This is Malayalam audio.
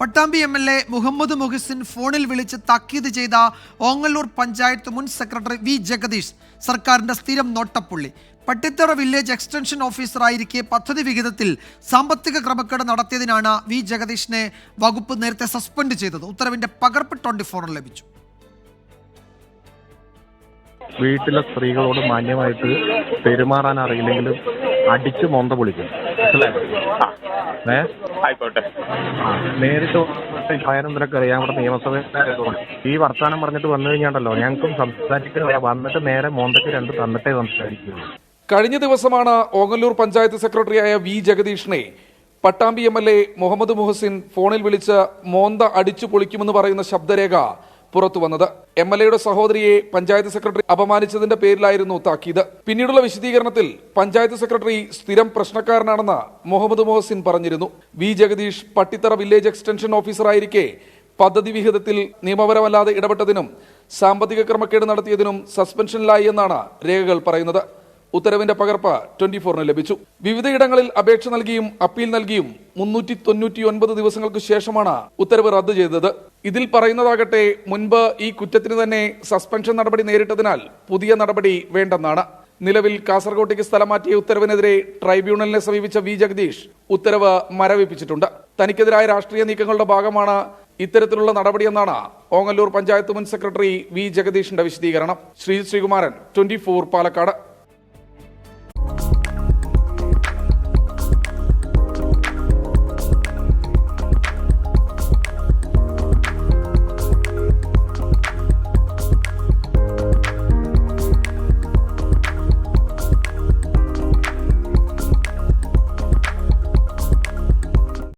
Pattambi M L A Muhammad Muhasin ഫോണിൽ വിളിച്ച് താക്കീത് ചെയ്ത ഓങ്ങല്ലൂർ പഞ്ചായത്ത് മുൻ സെക്രട്ടറി വി ജഗദീഷ് സർക്കാരിന്റെ സ്ഥിരം നോട്ടപ്പുള്ളി. പട്ടിത്തറ വില്ലേജ് എക്സ്റ്റൻഷൻ ഓഫീസറായിരിക്കെ പദ്ധതി വിഹിതത്തിൽ സാമ്പത്തിക ക്രമക്കേട് നടത്തിയതിനാണ് വി ജഗദീഷിനെ വകുപ്പ് നേരത്തെ സസ്പെൻഡ് ചെയ്തത്. ഉത്തരവിന്റെ പകർപ്പ് ട്വന്റി ഫോറിൽ ലഭിച്ചു. വീട്ടിലെ സ്ത്രീകളോട് മാന്യമായിട്ട് പെരുമാറാൻ അറിയില്ലെങ്കിലും അടിച്ച് മൊന്ത പൊളിക്കും? ഏ ആയിക്കോട്ടെ. നേരിട്ട് കാര്യം നിനക്ക് അറിയാം ഇവിടെ നിയമസഭയിലായതുകൊണ്ട് ഈ വർത്താനം പറഞ്ഞിട്ട് വന്നു കഴിഞ്ഞാണ്ടല്ലോ ഞങ്ങൾക്കും സംസാരിക്കാൻ വന്നിട്ട് നേരെ മോന്തയ്ക്ക് രണ്ട് തന്നിട്ടേ സംസാരിക്കുള്ളൂ കഴിഞ്ഞ ദിവസമാണ് ഓങ്ങല്ലൂർ പഞ്ചായത്ത് സെക്രട്ടറിയായ V ജഗദീഷിനെ Pattambi M L A Muhammad Muhasin ഫോണിൽ വിളിച്ച് മോന്ത അടിച്ചു പൊളിക്കുമെന്ന് പറയുന്ന ശബ്ദരേഖ പുറത്തു വന്നത്. എം എൽ എയുടെ സഹോദരിയെ പഞ്ചായത്ത് സെക്രട്ടറി അപമാനിച്ചതിന്റെ പേരിലായിരുന്നു താക്കീത്. പിന്നീടുള്ള വിശദീകരണത്തിൽ പഞ്ചായത്ത് സെക്രട്ടറി സ്ഥിരം പ്രശ്നക്കാരനാണെന്ന് മുഹമ്മദ് മുഹസിൻ പറഞ്ഞിരുന്നു. V. Jagadish Pattithara village extension ഓഫീസറായിരിക്കെ പദ്ധതി വിഹിതത്തിൽ നിയമപരമല്ലാതെ ഇടപെട്ടതിനും സാമ്പത്തിക ക്രമക്കേട് നടത്തിയതിനും സസ്പെൻഷനിലായി എന്നാണ് രേഖകൾ പറയുന്നത്. ഉത്തരവിന്റെ പകർപ്പ് ട്വന്റി ഫോറിന് ലഭിച്ചു. വിവിധയിടങ്ങളിൽ അപേക്ഷ നൽകിയും അപ്പീൽ നൽകിയും മുന്നൂറ്റി തൊണ്ണൂറ്റി ഒൻപത് ദിവസങ്ങൾക്ക് ശേഷമാണ് ഉത്തരവ് റദ്ദു ചെയ്തത്. ഇതിൽ പറയുന്നതാകട്ടെ മുൻപ് ഈ കുറ്റത്തിന് തന്നെ സസ്പെൻഷൻ നടപടി നേരിട്ടതിനാൽ പുതിയ നടപടി വേണ്ടെന്നാണ്. നിലവിൽ കാസർകോട്ടേക്ക് സ്ഥലം മാറ്റിയ ഉത്തരവിനെതിരെ ട്രൈബ്യൂണലിനെ സമീപിച്ച വി. ജഗദീഷ് ഉത്തരവ് മരവിപ്പിച്ചിട്ടുണ്ട്. തനിക്കെതിരായ രാഷ്ട്രീയ നീക്കങ്ങളുടെ ഭാഗമാണ് ഇത്തരത്തിലുള്ള നടപടിയെന്നാണ് ഓങ്ങല്ലൂർ പഞ്ചായത്ത് മുൻ സെക്രട്ടറി വി. ജഗദീഷിന്റെ വിശദീകരണം. Shri. Sreekumaran twenty four Palakkad.